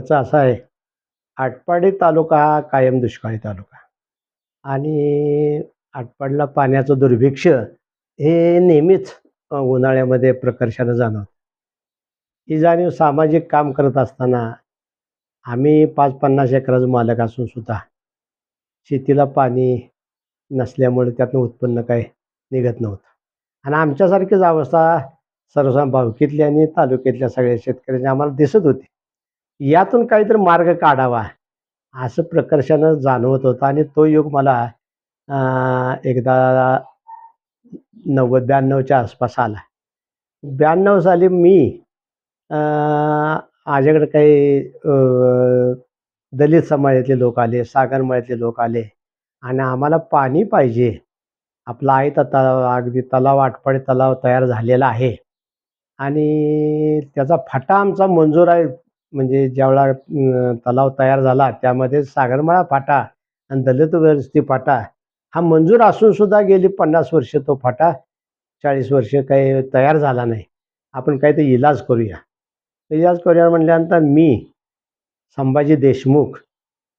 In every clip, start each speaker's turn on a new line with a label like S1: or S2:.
S1: त्याचं असं आहे आटपाडी तालुका हा कायम दुष्काळी तालुका. आणि आटपाडला पाण्याचं दुर्भिक्ष हे नेहमीच उन्हाळ्यामध्ये प्रकर्षानं जाणवतं. ही जाणीव सामाजिक काम करत असताना आम्ही पाच पन्नास एकराचं मालक असून सुद्धा शेतीला पाणी नसल्यामुळे त्यातनं उत्पन्न काही निघत नव्हतं. आणि आमच्यासारखीच अवस्था सर्वसाम भावकीतल्या आणि तालुक्यातल्या सगळ्या शेतकऱ्यांची आम्हाला दिसत होती. यातून काहीतरी मार्ग काढावा. असं प्रकर्षानं जाणवत होतं आणि तो युग मला एकदा नव्वद ब्याण्णवच्या आसपास आला. ब्याण्णव साली मी माझ्याकडे काही दलित समाजातले लोक आले सागरमळ्यातले लोक आले आणि आम्हाला पाणी पाहिजे. आपला आहे तर तलाव अगदी तलाव आटपाडी तलाव तयार झालेला आहे. आणि त्याचा फाटा आमचा मंजूर आहे. म्हणजे ज्यावेळा तलाव तयार झाला त्यामध्ये सागरमाळा फाटा आणि दलित वस्ती फाटा हा मंजूर असून सुद्धा गेली पन्नास वर्ष तो फाटा चाळीस वर्ष काही तयार झाला नाही. आपण काहीतरी इलाज करूया. इलाज करूया म्हटल्यानंतर मी संभाजी देशमुख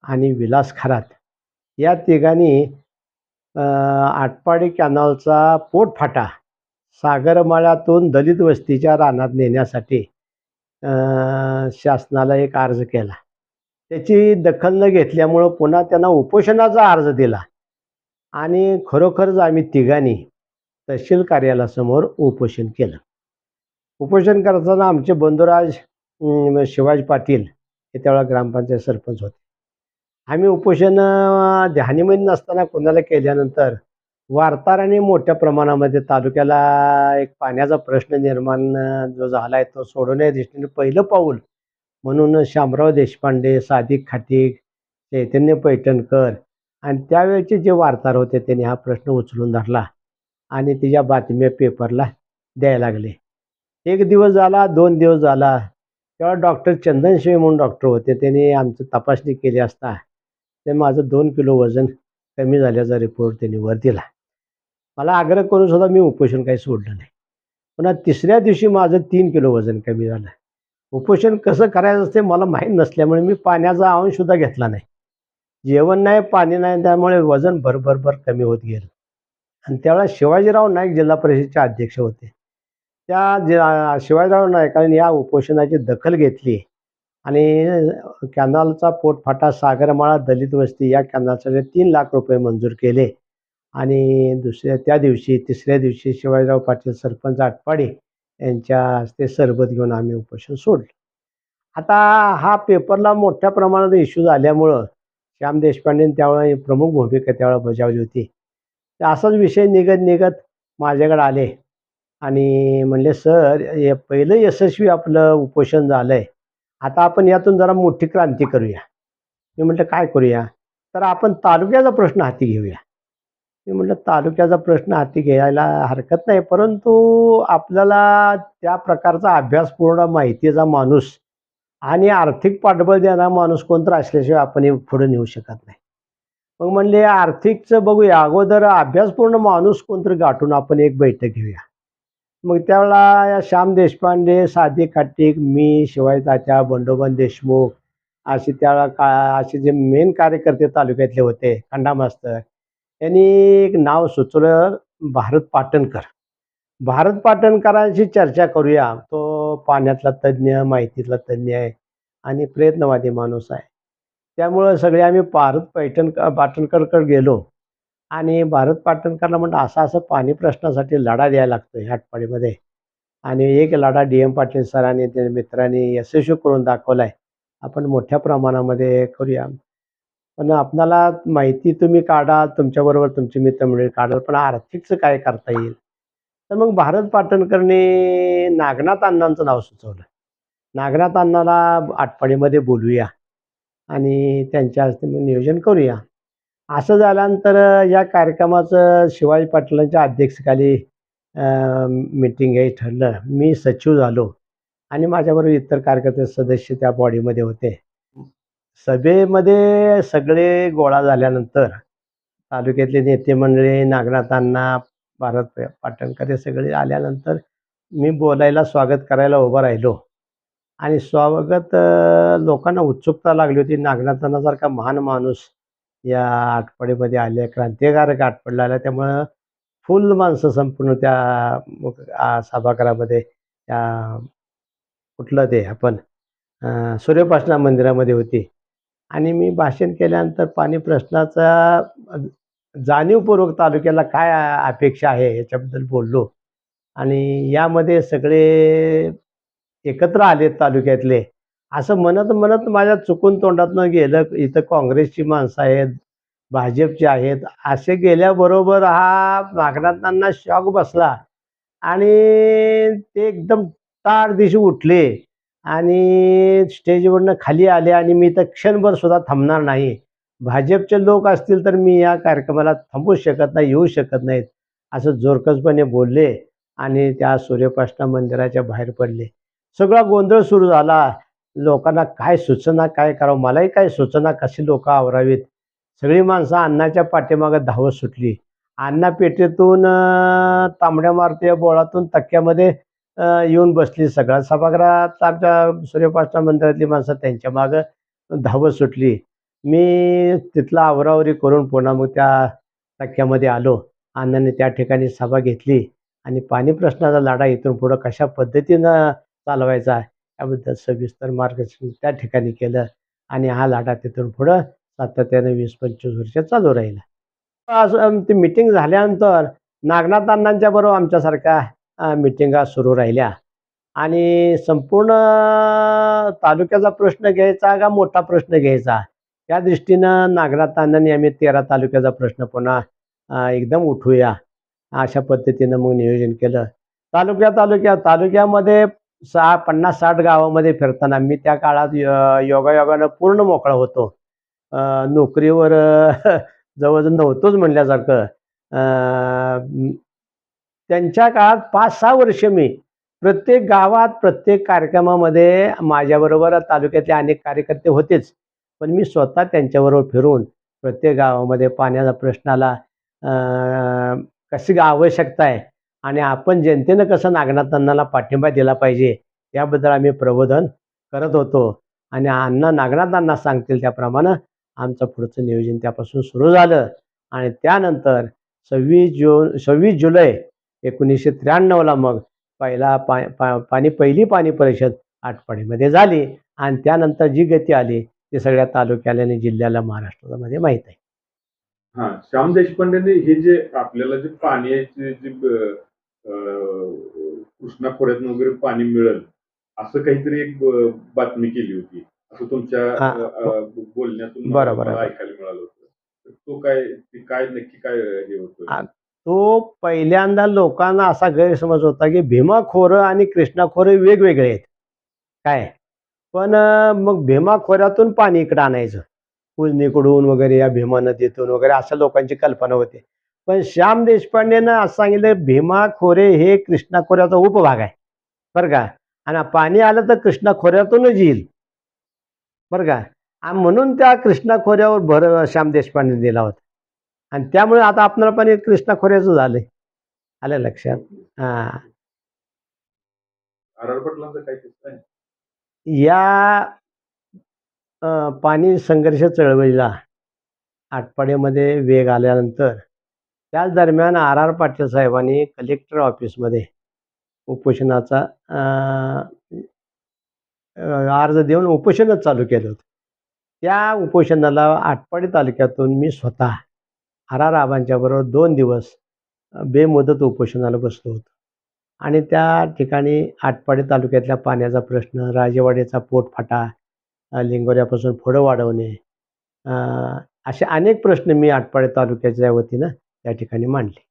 S1: आणि विलास खरात या तिघांनी आटपाडी कॅनॉलचा पोटफाटा सागरमाळ्यातून दलित वस्तीच्या रानात नेण्यासाठी शासनाला एक अर्ज केला. त्याची दखल न घेतल्यामुळं पुन्हा त्यांना उपोषणाचा अर्ज दिला. आणि खरोखरच आम्ही तिघांनी तहसील कार्यालयासमोर उपोषण केलं. उपोषण करताना आमचे बंधुराज शिवाजी पाटील हे त्यावेळेला ग्रामपंचायत सरपंच होते. आम्ही उपोषण ध्यानीमध्ये नसताना कोणाला केल्यानंतर वार्ताहरांनी मोठ्या प्रमाणामध्ये तालुक्याला एक पाण्याचा प्रश्न निर्माण जो झाला आहे तो सोडवण्या दृष्टीने पहिलं पाऊल म्हणून शामराव देशपांडे सादिक खाटीक चैतन्य पैठणकर आणि त्यावेळेचे जे वार्ताहर होते त्यांनी हा प्रश्न उचलून धरला आणि तिच्या बातम्या पेपरला द्यायला लागले. एक दिवस झाला दोन दिवस झाला तेव्हा डॉक्टर चंदन शिवे म्हणून डॉक्टर होते त्यांनी आमचं तपासणी केली असता ते माझं दोन किलो वजन कमी झाल्याचा रिपोर्ट त्यांनी वर दिला. मला आग्रह करून सुद्धा मी उपोषण काही सोडलं नाही. पुन्हा तिसऱ्या दिवशी माझं तीन किलो वजन कमी झालं. उपोषण कसं करायचं असते मला माहीत नसल्यामुळे मी पाण्याचा अंशसुद्धा घेतला नाही. जेवण नाही पाणी नाही त्यामुळे वजन भरभर भर कमी होत गेलं. आणि त्यावेळेला शिवाजीराव नाईक जिल्हा परिषदेचे अध्यक्ष होते. त्या शिवाजीराव नाईकांनी या उपोषणाची दखल घेतली. आणि कॅनलचा पोटफाटा सागरमाळा दलित वस्ती या कॅनलसाठी तीन लाख रुपये मंजूर केले. आणि दुसऱ्या त्या दिवशी तिसऱ्या दिवशी शिवाजीराव पाटील सरपंच आटपाडे यांच्या हस्ते सरबत घेऊन आम्ही उपोषण सोडलं. आता हा पेपरला मोठ्या प्रमाणात इश्यू झाल्यामुळं श्याम देशपांडेंनी त्यावेळेला प्रमुख भूमिका त्यावेळेला बजावली होती. तर असाच विषय निघत निघत माझ्याकडे आले आणि म्हणले सर हे पहिलं यशस्वी आपलं उपोषण झालं आहे आता आपण यातून जरा मोठी क्रांती करूया. मी म्हटलं काय करूया? तर आपण तालुक्याचा प्रश्न हाती घेऊया. मी म्हटलं तालुक्याचा प्रश्न हाती घ्यायला हरकत नाही परंतु आपल्याला त्या प्रकारचा अभ्यासपूर्ण माहितीचा माणूस आणि आर्थिक पाठबळ देणारा माणूस कोणता असल्याशिवाय आपण हे पुढे नेऊ शकत नाही. मग म्हणले आर्थिकचं बघूया अगोदर अभ्यासपूर्ण माणूस कोणतरी गाठून आपण एक बैठक घेऊया. मग त्यावेळेला या श्याम देशपांडे साधे काटिक मी शिवाय तात्या बंडोबन देशमुख असे त्यावेळेला का असे जे मेन कार्यकर्ते तालुक्यातले होते खंडा मास्तर यांनी एक नाव सुचवलं भारत पाटणकर. भारत पाटणकरांशी चर्चा करूया. तो पाण्यातला तज्ज्ञ माहितीतला तज्ज्ञ आहे आणि प्रयत्नवादी माणूस आहे. त्यामुळं सगळे आम्ही भारत पैठण पाटणकरकडे गेलो. आणि भारत पाटणकरला म्हणलं असं असं पाणी प्रश्नासाठी लढा द्यायला लागतो ह्या आटपाडीमध्ये आणि एक लढा डी एम पाटील सरांनी त्या मित्रांनी यशस्वी करून दाखवला आहे आपण मोठ्या प्रमाणामध्ये करूया. पण आपणाला माहिती तुम्ही काढा तुमच्याबरोबर तुमचे मित्रमंडळी काढाल पण आर्थिकचं काय करता येईल? तर मग भारत पाटणकरने नागनाथ अण्णांचं नाव सुचवलं. नागनाथ अण्णाला आटपाडीमध्ये बोलूया आणि त्यांच्या हस्ते मग नियोजन करूया. असं झाल्यानंतर या कार्यक्रमाचं शिवाजी पाटलांच्या अध्यक्षकाली मीटिंग हे ठरलं. मी सचिव झालो आणि माझ्याबरोबर इतर कार्यकर्ते सदस्य त्या बॉडीमध्ये होते. सभेमध्ये सगळे गोळा झाल्यानंतर तालुक्यातले नेते मंडळी नागनाथांना भारत पाटणकर हे सगळे आल्यानंतर मी बोलायला स्वागत करायला उभं राहिलो आणि स्वागत लोकांना उत्सुकता लागली होती. नागनाथांनासारखा महान माणूस या आटपाडीमध्ये आले, क्रांतिकारक आठवडला आला. त्यामुळं फुल माणसं संपूर्ण त्या सभागृहामध्ये त्या कुठलं ते आपण अ, मंदिरामध्ये होती आणि मी भाषण केल्यानंतर पाणी प्रश्नाचा जाणीवपूर्वक तालुक्याला काय अपेक्षा आहे याच्याबद्दल बोललो आणि यामध्ये सगळे एकत्र आले तालुक्यातले. असं म्हणत म्हणत माझ्या चुकून तोंडातनं गेलं, इथं काँग्रेसची माणसं आहेत, भाजपचे आहेत. असे गेल्याबरोबर हा नागनाथांना शॉक बसला आणि ते एकदम ताड दिशी उठले आणि स्टेजवरनं खाली आले आणि मी तर क्षणभर सुद्धा थांबणार नाही. भाजपचे लोक असतील तर मी या कार्यक्रमाला थांबू शकत नाही, येऊ शकत नाहीत, असं जोरकसपणे बोलले आणि त्या सूर्यपाष्णा मंदिराच्या बाहेर पडले. सगळा गोंधळ सुरू झाला. लोकांना काय सूचना काय करावं? मलाही काय सूचना कशी लोकं आवरावीत. सगळी माणसं अण्णाच्या पाठीमागं धावत सुटली. अण्णा पेटीतून तांबड्या मारुतीच्या बोळातून तक्क्यामध्ये येऊन बसली. सगळ्या सभागृहात आमच्या सूर्यपाष्टा मंदिरातली माणसं त्यांच्या मागं धावत सुटली. मी तिथला आवरावरी करून पुन्हा मग त्या टक्क्यामध्ये आलो. अण्णांनी त्या ठिकाणी सभा घेतली आणि पाणी प्रश्नाचा लढा इथून पुढं कशा पद्धतीनं चालवायचा याबद्दल सविस्तर मार्गदर्शन त्या ठिकाणी केलं आणि हा लढा तिथून पुढं सातत्याने 20-25 वर्ष चालू राहिला. असं ती मीटिंग झाल्यानंतर नागनाथ अण्णांच्या बरोबर आमच्यासारख्या मिटिंगा सुरू राहिल्या आणि संपूर्ण तालुक्याचा प्रश्न घ्यायचा का मोठा प्रश्न घ्यायचा त्या दृष्टीनं नागनाथ अण्णांनी आम्ही 13 तालुक्याचा प्रश्न पुन्हा एकदम उठवूया अशा पद्धतीनं मग नियोजन केलं. तालुक्या तालुक्या तालुक्यामध्ये सहा 50-60 गावामध्ये फिरताना मी त्या काळात य योगायोगानं पूर्ण मोकळा होतो. नोकरीवर जवळजवळ नव्हतोच म्हणल्यासारखं. त्यांच्या काळात 5-6 वर्ष मी प्रत्येक गावात, प्रत्येक कार्यक्रमामध्ये माझ्याबरोबर तालुक्यातले अनेक कार्यकर्ते होतेच. पण मी स्वतः त्यांच्याबरोबर फिरून प्रत्येक गावामध्ये पाण्याचा प्रश्नाला कशी आवश्यकता आहे आणि आपण जनतेनं कसं नागनाथांना पाठिंबा दिला पाहिजे याबद्दल आम्ही प्रबोधन करत होतो आणि अण्णा नागनाथांना सांगतील त्याप्रमाणे आमचं पुढचं नियोजन त्यापासून सुरू झालं आणि त्यानंतर 26 जून 26 जुलै 1993ला मग पहिला पा पा पाणी पहिली पाणी परिषद आटपाडीमध्ये झाली आणि त्यानंतर जी गती आली ती सगळ्या तालुक्याला आणि जिल्ह्याला महाराष्ट्रामध्ये माहीत आहे.
S2: हां, श्याम देशपांडेंनी हे जे आपल्याला जे पाण्याचे जे कृष्णा खोऱ्यातून वगैरे पाणी मिळेल, असं काहीतरी एक बातमी केली होती. असं तुमच्या बोलण्यातून मला
S1: बरोबर.
S2: ऐकायला मिळालं होतं. तो काय ते काय नक्की काय हे होतं?
S1: तो पहिल्यांदा लोकांना असा गैरसमज होता, की भीमा खोरं आणि कृष्णा खोरे वेगवेगळे आहेत. काय? पण मग भीमा खोऱ्यातून पाणी इकडं आणायचं. उजनीकडून वगैरे या भीमा नदीतून वगैरे अशा लोकांची कल्पना होती. पण श्याम देशपांडेनं असं सांगितलं भीमा खोरे हे कृष्णा खोऱ्याचा उपभाग आहे. बरं का? आणि पाणी आलं तर कृष्णा खोऱ्यातूनच येईल. बरं का? आणि म्हणून त्या कृष्णा खोऱ्यावर भर श्याम देशपांडेने दिला होता. आणि त्यामुळे आता आपल्याला पाणी कृष्णा खोऱ्याचं झालंय. आलं लक्षात? हां. या पाणी संघर्ष चळवळीला आटपाडीमध्ये वेग आल्यानंतर त्याच दरम्यान आर. आर. पाटील साहेबांनी कलेक्टर ऑफिसमध्ये उपोषणाचा अर्ज देऊन उपोषणच चालू केलं होतं. त्या उपोषणाला आटपाडी तालुक्यातून मी स्वतः आर. आर. आबांच्याबरोबर 2 दिवस बेमुदत उपोषणाला बसलो होतो. आणि त्या ठिकाणी आटपाडी तालुक्यातल्या पाण्याचा प्रश्न, राजेवाड्याचा पोटफाटा, लिंगोऱ्यापासून पुढं वाढवणे असे अनेक प्रश्न मी आटपाडे तालुक्याच्या वतीनं त्या ठिकाणी मांडले.